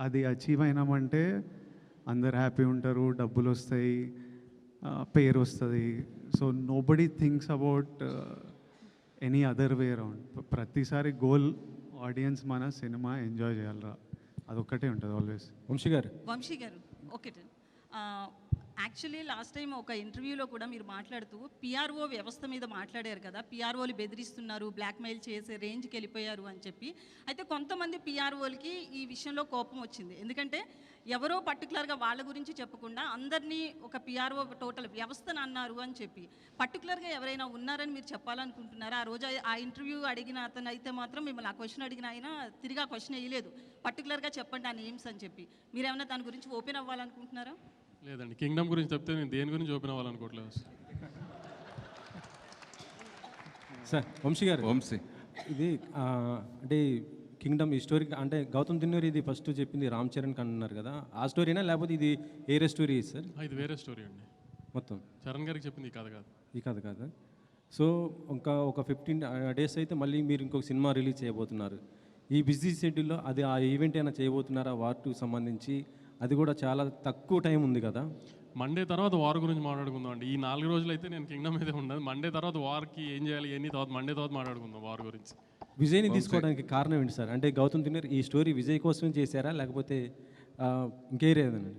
అది అచీవ్ అయినామంటే అందరు హ్యాపీ ఉంటారు డబ్బులు వస్తాయి పేరు వస్తుంది so nobody thinks about any other way around ప్రతిసారి గోల్ ఆడియన్స్ మన సినిమా ఎంజాయ్ చేయాలరా. అదొక్కటే ఉంటుంది ఆల్వేస్ వంశీ గారు. వంశీ గారు ఓకే. యాక్చువల్లీ లాస్ట్ టైం ఒక ఇంటర్వ్యూలో కూడా మీరు మాట్లాడుతూ పిఆర్ఓ వ్యవస్థ మీద మాట్లాడారు కదా పిఆర్ఓలు బెదిరిస్తున్నారు బ్లాక్మెయిల్ చేసే రేంజ్కి వెళ్ళిపోయారు అని చెప్పి. అయితే కొంతమంది పిఆర్ఓలకి ఈ విషయంలో కోపం వచ్చింది. ఎందుకంటే ఎవరో పర్టికులర్గా వాళ్ళ గురించి చెప్పకుండా అందరినీ ఒక పిఆర్ఓ టోటల్ వ్యవస్థను అన్నారు అని చెప్పి. పర్టికులర్గా ఎవరైనా ఉన్నారని మీరు చెప్పాలనుకుంటున్నారా? ఆ రోజు ఆ ఇంటర్వ్యూ అడిగిన అతను అయితే మాత్రం మిమ్మల్ని ఆ క్వశ్చన్ అడిగిన ఆయన తిరిగి ఆ క్వశ్చన్ వేయలేదు. పర్టికులర్గా చెప్పండి ఆ నేమ్స్ అని చెప్పి. మీరేమైనా దాని గురించి ఓపెన్ అవ్వాలనుకుంటున్నారా? లేదండి కింగ్డమ్ గురించి చెప్తే నేను దేని గురించి ఓపెన్ అవ్వాలనుకోవట్లేదు. అసలు సార్ వంశీ గారు. వంశీ. ఇది ఆ, అంటే కింగ్డమ్ ఈ స్టోరీ అంటే గౌతమ్ దిన్నూరి ఇది ఫస్ట్ చెప్పింది రామ్ చరణ్ అన్నారు కదా ఆ స్టోరీనా లేకపోతే ఇది ఏరే స్టోరీ సార్? ఇది వేరే స్టోరీ అండి. మొత్తం. చరణ్ గారికి చెప్పింది ఈ కథ కాదు. ఈ కథ కాదు? సో ఇంకా ఒక ఫిఫ్టీన్ డేస్ అయితే మళ్ళీ మీరు ఇంకొక సినిమా రిలీజ్ చేయబోతున్నారు. ఈ బిజీ షెడ్యూల్లో అది ఆ ఈవెంట్ అయినా చేయబోతున్నారా? వార్ టూ సంబంధించి అది కూడా చాలా తక్కువ టైం ఉంది కదా. మండే తర్వాత వార్ గురించి మాట్లాడుకుందాం అండి. ఈ నాలుగు రోజులు అయితే నేను కింగ్డమ్ మీదే ఉండదు. మండే తర్వాత వార్కి ఏం చేయాలి ఎన్ని తర్వాత మండే తర్వాత మాట్లాడుకుందాం వార్ గురించి. విజయ్ని తీసుకోవడానికి కారణం ఏంటి సార్? అంటే గౌతమ్ దిన్నూరి ఈ స్టోరీ విజయ్ కోసం చేశారా? లేకపోతే ఆ, ఇంకేరేదండి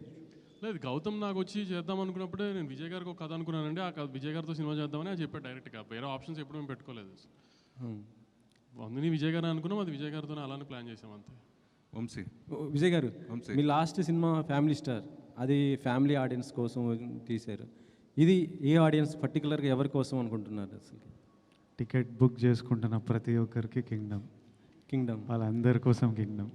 లేదు గౌతమ్ నాకు వచ్చి చేద్దాం అనుకున్నప్పుడే నేను విజయ్ గారికి ఒక కథ అనుకున్నానండి. ఆ కథ విజయ్ గారితో సినిమా చేద్దామని అది చెప్పాడు డైరెక్ట్గా వేరే ఆప్షన్స్ ఎప్పుడు మేము పెట్టుకోలేదు. అందుని విజయ్ గారు అనుకున్నాం. అది విజయ్ గారితో అలానే ప్లాన్ చేసాం అంతే. వంశీ. విజయ్ గారు వంశీ. మీ లాస్ట్ సినిమా ఫ్యామిలీ స్టార్ అది ఫ్యామిలీ ఆడియన్స్ కోసం తీశారు. ఇది ఏ ఆడియన్స్ పర్టికులర్గా ఎవరి కోసం అనుకుంటున్నారు అసలు టికెట్ బుక్ చేసుకుంటున్న ప్రతి ఒక్కరికి కింగ్డమ్. కింగ్డమ్. వాళ్ళందరి కోసం కింగ్డమ్.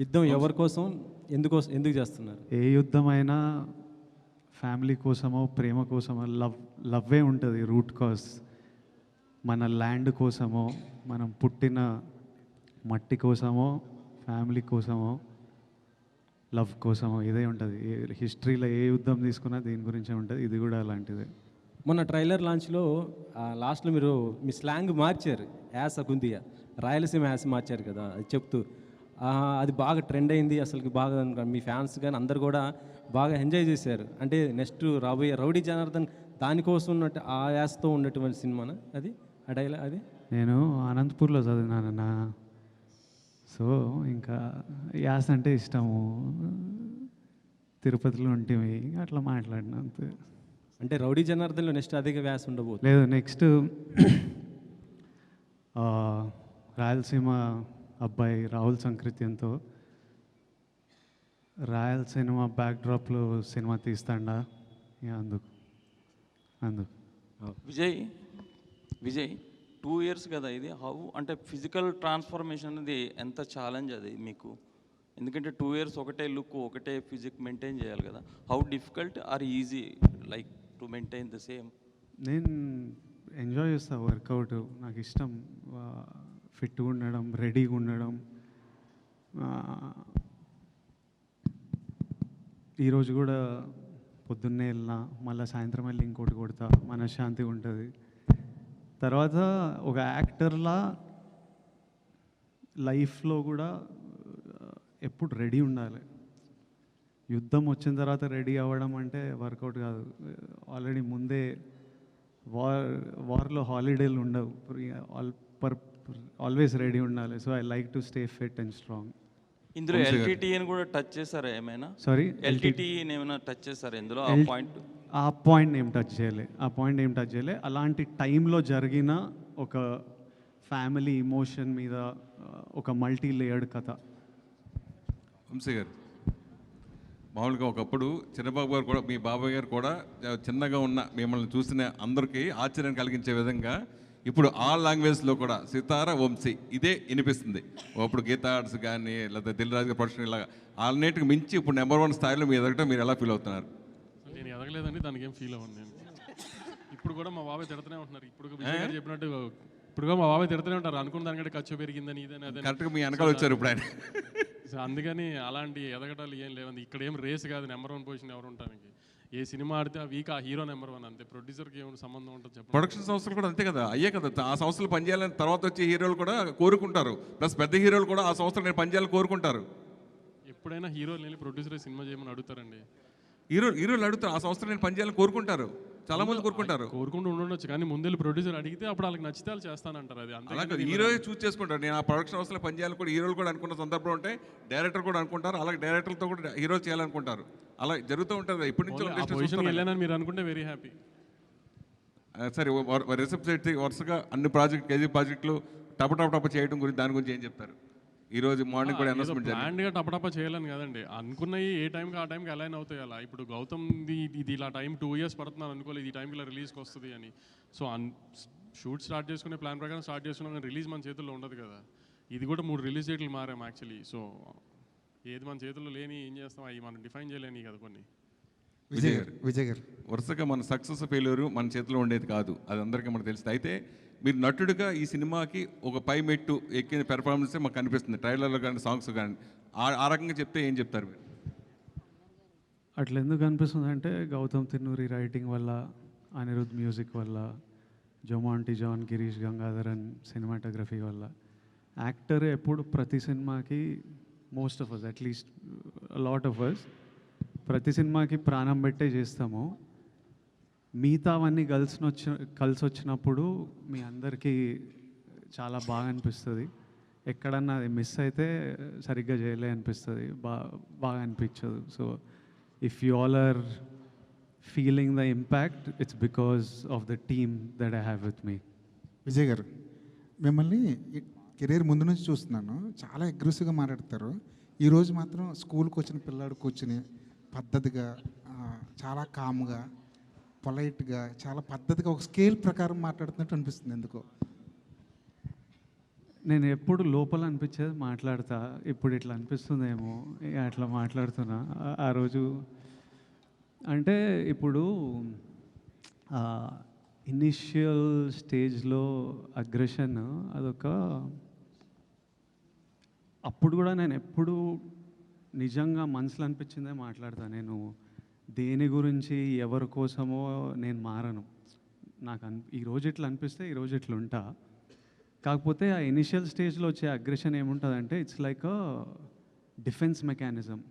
యుద్ధం ఎవరి కోసం ఎందుకోసం ఎందుకు చేస్తున్నారు? ఏ యుద్ధమైనా ఫ్యామిలీ కోసమో ప్రేమ కోసమో లవ్ లవ్వే ఉంటుంది రూట్ కాజ్. మన ల్యాండ్ కోసమో మనం పుట్టిన మట్టి కోసమో ఫ్యామిలీ కోసమో లవ్ కోసమో ఇదే ఉంటుంది. హిస్టరీలో ఏ యుద్ధం తీసుకున్నా దీని గురించే ఉంటుంది. ఇది కూడా అలాంటిదే. మొన్న ట్రైలర్ లాంచ్లో లాస్ట్లో మీరు మీ స్లాంగ్ మార్చారు. యాస కుందియ రాయలసీమ యాస మార్చారు కదా అది చెప్తూ. అది బాగా ట్రెండ్ అయింది. అసలు బాగా మీ ఫ్యాన్స్ కానీ అందరు కూడా బాగా ఎంజాయ్ చేశారు. అంటే నెక్స్ట్ రాబోయే రౌడీ జనార్దన్ దానికోసం ఉన్నట్టు ఆ యాసతో ఉన్నటువంటి సినిమానా అది? ఆ డైలా అది? నేను అనంతపూర్లో చదివినానన్న. సో ఇంకా యాస అంటే ఇష్టము. తిరుపతిలో ఉంటేవి అట్లా మాట్లాడిన అంతే. అంటే రౌడీ జనార్దన్లో నెక్స్ట్ అధిక వ్యాస ఉండబోతుంది. లేదు నెక్స్ట్ రాయలసీమ అబ్బాయి రాహుల్ సంకృత్యంతో రాయలసీమ బ్యాక్డ్రాప్లో సినిమా తీస్తాడా? ఇక అందుకు. అందుకు. విజయ్ విజయ్. టూ ఇయర్స్ కదా ఇది. హౌ అంటే ఫిజికల్ ట్రాన్స్ఫర్మేషన్ అనేది ఎంత ఛాలెంజ్ అది మీకు? ఎందుకంటే టూ ఇయర్స్ ఒకటే లుక్ ఒకటే ఫిజిక్ మెయింటైన్ చేయాలి కదా. How difficult or easy like to maintain the same నేను ఎంజాయ్ చేస్తా వర్కౌట్ నాకు ఇష్టం ఫిట్గా ఉండడం రెడీగా ఉండడం. ఈరోజు కూడా పొద్దున్నే వెళ్ళినా మళ్ళీ సాయంత్రం వెళ్ళి ఇంకోటి కొడతా మనశ్శాంతిగా ఉంటుంది. తర్వాత ఒక యాక్టర్లా లైఫ్లో కూడా ఎప్పుడు రెడీ ఉండాలి. యుద్ధం వచ్చిన తర్వాత రెడీ అవ్వడం అంటే వర్కౌట్ కాదు. ఆల్రెడీ ముందే వార్ వార్లో హాలిడేలు ఉండవు. ఆల్ పర్ ఆల్వేస్ రెడీ ఉండాలి. So I like to stay fit and strong. ఇందులో ఎల్టీటీని కూడా టచ్ చేశారా ఏమైనా? సారీ ఎల్టీటీని ఏమైనా టచ్ చేశారా ఇందులో? ఆ పాయింట్. ఆ పాయింట్ ఏం టచ్ చేయలే. ఆ పాయింట్ ఏం టచ్ చేయలే. అలాంటి టైంలో జరిగిన ఒక ఫ్యామిలీ ఇమోషన్ మీద ఒక మల్టీ లేయర్డ్ కథ. వంశీ గారు మామూలుగా ఒకప్పుడు చిన్నబాబు గారు కూడా మీ బాబాయ్ గారు కూడా చిన్నగా ఉన్న మిమ్మల్ని చూసిన అందరికీ ఆశ్చర్యం కలిగించే విధంగా ఇప్పుడు ఆ లాంగ్వేజ్లో కూడా సితార వంశీ ఇదే వినిపిస్తుంది. అప్పుడు గీతా ఆర్ట్స్ కానీ లేదా దిల్ రాజు ప్రొడక్షన్ ఇలాగా. అన్నిటికి మించి ఇప్పుడు నెంబర్ వన్ స్థాయిలో మీ ఎదగటం మీరు ఎలా ఫీల్ అవుతున్నారు? ఎదగలేదండి దానికి ఏం ఫీల్ అవ్వను నేను. ఇప్పుడు కూడా మా బాబాయ్ తిడుతూనే ఉంటున్నారు. ఇప్పుడు విజయ్ గారు చెప్పినట్టు ఇప్పుడు కూడా మా బాబాయ్ తిడుతూనే ఉంటారు. అనుకున్న దానికంటే ఖర్చు పెరిగిందని ఇదని అదని. కరెక్ట్గా మీ వెనకాల వచ్చారు ఇప్పుడు ఆయన. సో అందుకని అలాంటి ఎదగటాలు ఏం లేవండి. ఇక్కడ ఏం రేస్ కాదు. నెంబర్ వన్ పొజిషన్ ఎవరు ఉండడానికి ఏ సినిమా ఆడితే ఆ వీక్ ఆ హీరో నెంబర్ వన్ అంతే. ప్రొడ్యూసర్కి ఏమైనా సంబంధం ఉంటుంది చెప్పండి. ప్రొడక్షన్ సంస్థలు కూడా అంతే కదా. అయ్యే కదా. ఆ సంస్థలు పనిచేయాలని తర్వాత వచ్చే హీరోలు కూడా కోరుకుంటారు. ప్లస్ పెద్ద హీరోలు కూడా ఆ సంస్థలు నేను పనిచేయాలని కోరుకుంటారు. ఎప్పుడైనా హీరోలు వెళ్ళి ప్రొడ్యూసర్ సినిమా చేయమని అడుగుతారండి. హీరో హీరోలు అడుగుతారు. ఆ సంవత్సరం నేను పనిచేయాలని కోరుకుంటారు. చాలా మంది కోరుకుంటారు. కోరుకుంటూ ఉండొచ్చు. కానీ ముందెళ్ళి ప్రొడ్యూసర్ అడిగితే అప్పుడు వాళ్ళకి నచ్చితే వాళ్ళు చేస్తానంటారు అది. అలాగే హీరో చూస్ చేసుకుంటారు. నేను ఆ ప్రొడక్షన్ హౌస్లో పనిచేయాలని కూడా హీరోలు కూడా అనుకున్న సందర్భం ఉంటే డైరెక్టర్ కూడా అనుకుంటారు. అలాగే డైరెక్టర్తో కూడా హీరో చేయాలనుకుంటారు. అలా జరుగుతూ ఉంటుంది ఇప్పటి నుంచి మీరు అనుకుంటే వెరీ హ్యాపీ సరే రిసెప్ట్ వరుసగా అన్ని ప్రాజెక్ట్ కేజీ ప్రాజెక్టులు టప టప టప చేయడం గురించి దాని గురించి ఏం చెప్తారు? ఈ రోజు మార్నింగ్ కూడా అనౌన్స్మెంట్ ప్లాన్డ్గా టపటప చేయాలని కదండి. అనుకున్నవి ఏ టైంకి ఆ టైంకి అలైన్ అవుతాయి అలా. ఇప్పుడు గౌతమ్ ఇది ఇలా టైం టూ ఇయర్స్ పడుతున్నాను అనుకోలేదు ఈ టైంకి ఇలా రిలీజ్కి వస్తుంది అని. సో అన్ షూట్ స్టార్ట్ చేసుకునే ప్లాన్ ప్రకారం స్టార్ట్ చేసుకున్నాం కానీ రిలీజ్ మన చేతుల్లో ఉండదు కదా. ఇది కూడా మూడు రిలీజ్ డేట్లు మారాం యాక్చువల్లీ సో ఏది మన చేతుల్లో లేని ఏం చేస్తాం? అవి మనం డిఫైన్ చేయలేని కదా కొన్ని. విజయ్ గారు విజయ్ గారు. వరుసగా మన సక్సెస్ ఫెయిల్యూర్ మన చేతిలో ఉండేది కాదు. అది అందరికీ మనకు తెలుస్తుంది. అయితే మీరు నటుడిగా ఈ సినిమాకి ఒక పై మెట్టు ఎక్కిన పెర్ఫార్మెన్సే మాకు కనిపిస్తుంది. ట్రైలర్లో కానీ సాంగ్స్ కానీ. ఆ- ఆ రకంగా చెప్తే ఏం చెప్తారు మీరు? అట్లా ఎందుకు అనిపిస్తుంది అంటే గౌతమ్ తిన్నూరి రైటింగ్ వల్ల అనిరుద్ మ్యూజిక్ వల్ల జొమాంటి జాన్ గిరీష్ గంగాధరన్ సినిమాటోగ్రఫీ వల్ల యాక్టర్ ఎప్పుడు ప్రతి సినిమాకి most of us at least lot of us ప్రతి సినిమాకి ప్రాణం పెట్టే చేస్తాము. మిగతావన్నీ కలిసి వచ్చి కలిసి వచ్చినప్పుడు మీ అందరికీ చాలా బాగా అనిపిస్తుంది. ఎక్కడన్నా అది మిస్ అయితే సరిగ్గా చేయలే అనిపిస్తుంది. బా బాగా అనిపించదు. So if you all are feeling the impact it's because of the team that I have with me Vijay garu మిమ్మల్ని కెరీర్ ముందు నుంచి చూస్తున్నాను. చాలా అగ్రెసివ్గా మాట్లాడతారు. ఈరోజు మాత్రం స్కూల్కి వచ్చిన పిల్లాడు కూర్చుని పద్ధతిగా చాలా కామ్గా పొలైట్గా చాలా పద్ధతిగా ఒక స్కేల్ ప్రకారం మాట్లాడుతున్నట్టు అనిపిస్తుంది ఎందుకో. నేను ఎప్పుడు లోపల అనిపించేది మాట్లాడతా ఇప్పుడు ఇట్లా అనిపిస్తుందేమో అట్లా మాట్లాడుతున్నా ఆ రోజు. అంటే ఇప్పుడు ఇనిషియల్ స్టేజ్లో అగ్రెషన్ అదొక అప్పుడు కూడా నేను ఎప్పుడు నిజంగా మనసులో అనిపించిందే మాట్లాడతా నేను దేని గురించి ఎవరి కోసమో నేను మారను. నాకు అన్ ఈరోజు ఇట్లా అనిపిస్తే ఈరోజు ఇట్లా ఉంటా. కాకపోతే ఆ ఇనిషియల్ స్టేజ్లో వచ్చే అగ్రెషన్ ఏముంటుందంటే it's like a defence mechanism.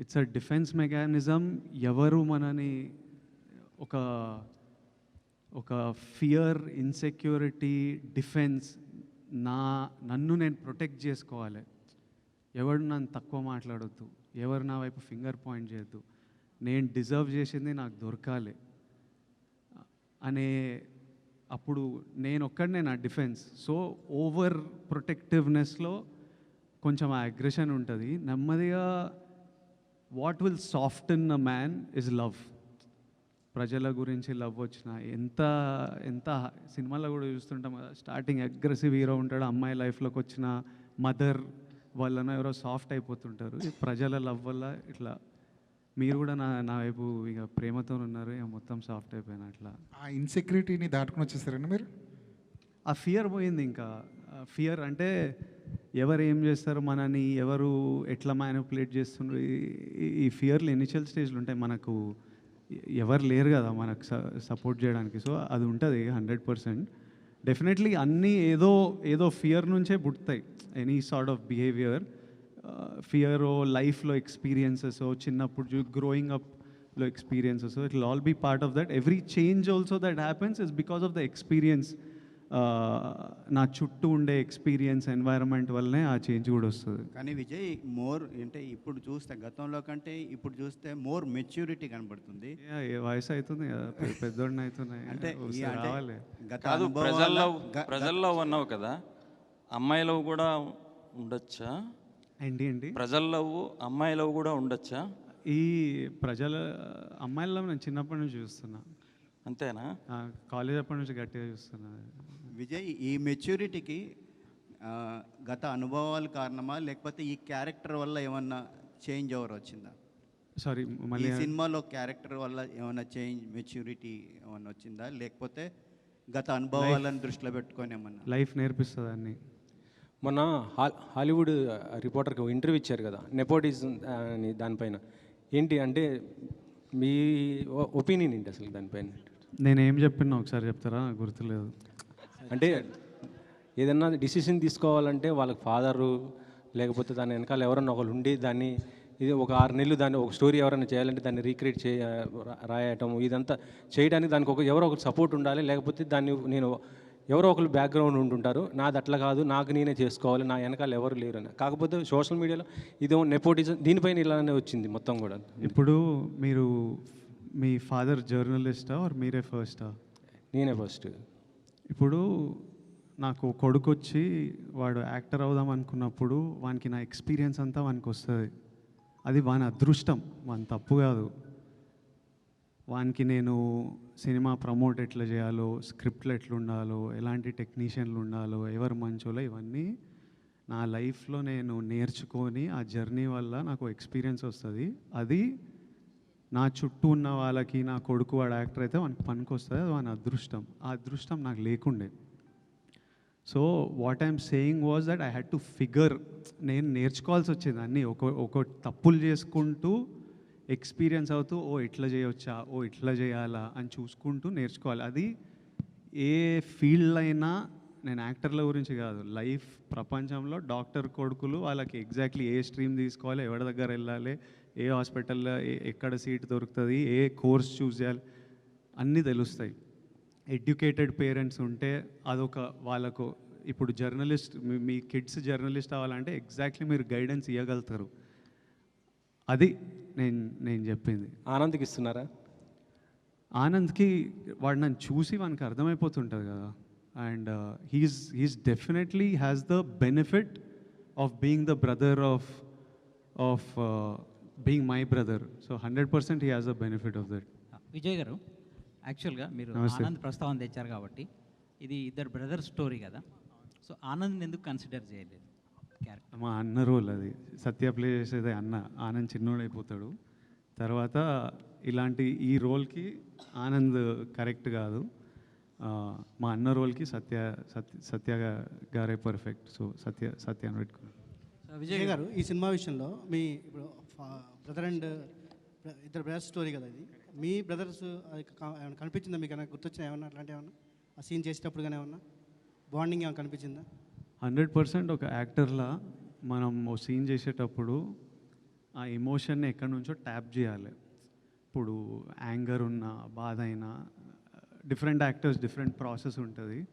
It's a defence mechanism ఎవరు మనని ఒక ఒక ఫియర్ ఇన్సెక్యూరిటీ డిఫెన్స్ నా నన్ను నేను ప్రొటెక్ట్ చేసుకోవాలి. ఎవరు నన్ను తక్కువ మాట్లాడొద్దు. ఎవరు నా వైపు ఫింగర్ పాయింట్ చేయొద్దు. నేను డిజర్వ్ చేసింది నాకు దొరకాలి. అనే అప్పుడు నేను ఒక్కడనే నా డిఫెన్స్. సో ఓవర్ ప్రొటెక్టివ్నెస్లో కొంచెం ఆ అగ్రెషన్ ఉంటుంది. నెమ్మదిగా what will soften a man is love. ప్రజల గురించి లవ్ వచ్చిన ఎంత ఎంత సినిమాలో కూడా చూస్తుంటాం కదా స్టార్టింగ్ అగ్రెసివ్ హీరో ఉంటాడు అమ్మాయి లైఫ్లోకి వచ్చిన మదర్ వాళ్ళన ఎవరో సాఫ్ట్ అయిపోతుంటారు. ఈ ప్రజల లవ్ వల్ల ఇట్లా మీరు కూడా నా నా వైపు ఇక ప్రేమతో ఉన్నారు ఇక మొత్తం సాఫ్ట్ అయిపోయిన అట్లా. ఆ ఇన్సెక్యూరిటీని దాటుకుని వచ్చేసారండి మీరు? ఆ ఫియర్ పోయింది ఇంకా. ఫియర్ అంటే ఎవరు ఏం చేస్తారు మనని ఎవరు ఎట్లా మ్యానిపులేట్ చేస్తుండ్రు ఈ- ఫియర్లు ఇనిషియల్ స్టేజ్లు ఉంటాయి. మనకు ఎవరు లేరు కదా మనకు సపోర్ట్ చేయడానికి. సో అది ఉంటుంది హండ్రెడ్ పర్సెంట్. డెఫినెట్లీ అన్నీ ఏదో ఏదో ఫియర్ నుంచే పుడతాయి. Any sort of behaviour fear లైఫ్లో ఎక్స్పీరియన్సెస్ చిన్నప్పుడు growing అప్లో experiences it will all be part of that every change also that happens is because of the experience నా చుట్టూ ఉండే ఎక్స్పీరియన్స్ ఎన్వైరన్మెంట్ వల్లనే ఆ చేంజ్ కూడా వస్తుంది. కానీ విజయ్ మోర్ అంటే ఇప్పుడు చూస్తే గతంలో కంటే ఇప్పుడు చూస్తే మోర్ మెచ్యూరిటీ కనబడుతుంది. వయసు అవుతుంది పెద్దోడిని అవుతున్నాయి అంటే రావాలి. కాదు ప్రజల్లో ప్రజల్లో అన్నావు కదా అమ్మాయిలో కూడా ఉండొచ్చా? ఏంటి ఏంటి? ప్రజల్లో అమ్మాయిలో కూడా ఉండొచ్చా? ఈ ప్రజల అమ్మాయిల్లో నేను చిన్నప్పటి నుంచి చూస్తున్నా. అంతేనా? కాలేజ్ అప్పటి నుంచి గట్టిగా చూస్తున్నా. విజయ్ ఈ మెచ్యూరిటీకి గత అనుభవాలు కారణమా లేకపోతే ఈ క్యారెక్టర్ వల్ల ఏమన్నా చేంజ్ ఓవర్ వచ్చిందా? సారీ ఈ మళ్ళీ సినిమాలో క్యారెక్టర్ వల్ల ఏమైనా చేంజ్ మెచ్యూరిటీ ఏమన్నా వచ్చిందా? లేకపోతే గత అనుభవాలను దృష్టిలో పెట్టుకొని ఏమన్నా? లైఫ్ నేర్పిస్తుంది అన్ని? మొన్న హాల్ హాలీవుడ్ రిపోర్టర్కి ఇంటర్వ్యూ ఇచ్చారు కదా నెపోటిజం అని దానిపైన. ఏంటి అంటే మీ ఒపీనియన్ ఏంటి అసలు దానిపైన? నేనేం చెప్పినా ఒకసారి చెప్తారా? గుర్తులేదు. అంటే ఏదన్నా డిసిషన్ తీసుకోవాలంటే వాళ్ళకి ఫాదరు లేకపోతే దాని వెనకాల ఎవరన్నా ఒకరు ఉండి దాన్ని ఇది ఒక ఆరు నెలలు దాన్ని ఒక స్టోరీ ఎవరైనా చేయాలంటే దాన్ని రీక్రియేట్ చే రాయటం ఇదంతా చేయడానికి దానికి ఒక ఎవరో ఒకరు సపోర్ట్ ఉండాలి లేకపోతే దాన్ని నేను ఎవరో ఒకరు బ్యాక్గ్రౌండ్ ఉంటుంటారు. నాది అట్లా కాదు నాకు నేనే చేసుకోవాలి నా వెనకాల ఎవరు లేరు అని. కాకపోతే సోషల్ మీడియాలో ఇదో నెపోటిజం దీనిపైన ఇలానే వచ్చింది మొత్తం కూడా. ఇప్పుడు మీరు మీ ఫాదర్ జర్నలిస్టా ఆర్ మీరే ఫస్టా నేనే ఫస్ట్ ఇప్పుడు నాకు కొడుకు వచ్చి వాడు యాక్టర్ అవుదాం అనుకున్నప్పుడు వానికి నా ఎక్స్పీరియన్స్ అంతా వానికి వస్తుంది అది వాని అదృష్టం. వాని తప్పు కాదు. వానికి నేను సినిమా ప్రమోట్ ఎట్లా చేయాలో స్క్రిప్ట్లు ఎట్లుండాలో ఎలాంటి టెక్నీషియన్లు ఉండాలో ఎవరు మంచోలో ఇవన్నీ నా లైఫ్లో నేను నేర్చుకొని ఆ జర్నీ వల్ల నాకు ఎక్స్పీరియన్స్ వస్తుంది. అది నా చుట్టూ ఉన్న వాళ్ళకి నా కొడుకు వాడు యాక్టర్ అయితే వానికి పనికి వస్తుంది అది వాని అదృష్టం. ఆ అదృష్టం నాకు లేకుండే. So what I'm saying was that I had to figure నేను నేర్చుకోవాల్సి వచ్చింది అన్నీ. ఒక ఒక తప్పులు చేసుకుంటూ ఎక్స్పీరియన్స్ అవుతూ ఓ ఇట్లా చేయొచ్చా? ఓ ఇట్లా చేయాలా? అని చూసుకుంటూ నేర్చుకోవాలి. అది ఏ ఫీల్డ్ అయినా నేను యాక్టర్ల గురించి కాదు. లైఫ్ ప్రపంచంలో డాక్టర్ కొడుకులు వాళ్ళకి ఎగ్జాక్ట్లీ ఏ స్ట్రీమ్ తీసుకోవాలి ఎవరి దగ్గర వెళ్ళాలి ఏ హాస్పిటల్లో ఏ- ఎక్కడ సీట్ దొరుకుతుంది ఏ కోర్స్ చూస్ చేయాలి అన్నీ తెలుస్తాయి. ఎడ్యుకేటెడ్ పేరెంట్స్ ఉంటే అదొక వాళ్ళకు ఇప్పుడు జర్నలిస్ట్ మీ- మీ కిడ్స్ జర్నలిస్ట్ అవ్వాలంటే ఎగ్జాక్ట్లీ మీరు గైడెన్స్ ఇవ్వగలుగుతారు అది నేను నేను చెప్పింది. ఆనంద్కి ఇస్తున్నారా? ఆనంద్కి వాడు నన్ను చూసి వానికి అర్థమైపోతుంటుంది కదా. And he's he's definitely has the benefit of being the brother of of being my brother so hundred percent he has the benefit of that Vijay garu యాక్చువల్గా మీరు. ఆనంద్ ప్రస్తావన తెచ్చారు కాబట్టి ఇది ఇద్దరు బ్రదర్ స్టోరీ కదా. సో ఆనంద్ ఎందుకు కన్సిడర్ చేయలేదు? క్యారెక్టర్. మా అన్న రోల్ అది. సత్య ప్లే చేసేది అన్న. ఆనంద్ చిన్నోడైపోతాడు. తర్వాత ఇలాంటి ఈ రోల్కి ఆనంద్ కరెక్ట్ కాదు. మా అన్న రోల్కి సత్య సత్య సత్య గారే పర్ఫెక్ట్. సో సత్య సత్య అని పెట్టుకున్నాను విజయ్ గారు ఈ సినిమా విషయంలో మీ ఇప్పుడు బ్రదర్ అండ్ ఇద్దరు బ్రదర్స్ స్టోరీ కదా ఇది. మీ బ్రదర్స్ ఏమైనా కనిపించిందా? మీకు ఏమైనా గుర్తొచ్చినా ఏమన్నా అట్లాంటి ఏమన్నా? ఆ సీన్ చేసేటప్పుడు కానీ ఏమన్నా? బాండింగ్ ఏమైనా కనిపించిందా? హండ్రెడ్ పర్సెంట్ ఒక యాక్టర్లా మనం ఓ సీన్ చేసేటప్పుడు ఆ ఎమోషన్ని ఎక్కడి నుంచో ట్యాప్ చేయాలి. ఇప్పుడు యాంగర్ ఉన్న బాధ అయినా డిఫరెంట్ యాక్టర్స్ డిఫరెంట్ ప్రాసెస్ ఉంటుంది.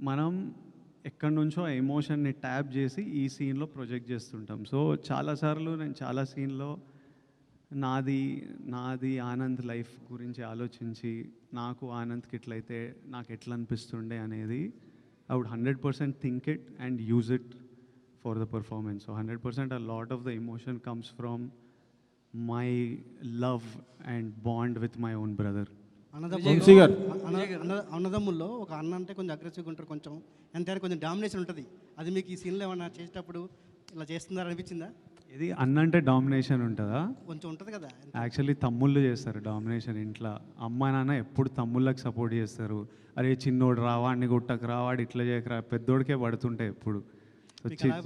మనం ఎక్కడి నుంచో ఎమోషన్ని ట్యాప్ చేసి ఈ సీన్లో ప్రొజెక్ట్ చేస్తుంటాం. సో చాలాసార్లు నేను చాలా సీన్లో నాది నాది ఆనంద్ లైఫ్ గురించి ఆలోచించి నాకు ఆనంద్కి ఎట్లయితే నాకు ఎట్లా అనిపిస్తుండే అనేది I would hundred percent think it and use it for the performance so hundred percent a lot of the emotion comes from my love and bond with my own brother అన్నదమ్ముల్లో అన్న- అన్న- అన్నదమ్ముల్లో ఒక అన్న అంటే కొంచెం అగ్రెసివ్గా ఉంటారు కొంచెం. ఎంతైనా కొంచెం డామినేషన్ ఉంటుంది. అది మీకు ఈ సీన్లో ఏమన్నా చేసేటప్పుడు ఇలా చేస్తున్నారా అనిపించిందా ఇది అన్న అంటే డామినేషన్ ఉంటుందా? కొంచెం ఉంటుంది కదా యాక్చువల్లీ తమ్ముళ్ళు చేస్తారు డామినేషన్ ఇంట్లో. అమ్మ నాన్న ఎప్పుడు తమ్ముళ్ళకి సపోర్ట్ చేస్తారు. అరే చిన్నోడు రావాడిని గుట్టకు రావాడు ఇట్లా చేయకరా పెద్దోడికే పడుతుంటాయి ఎప్పుడు. సో మీకు చి- ఎలా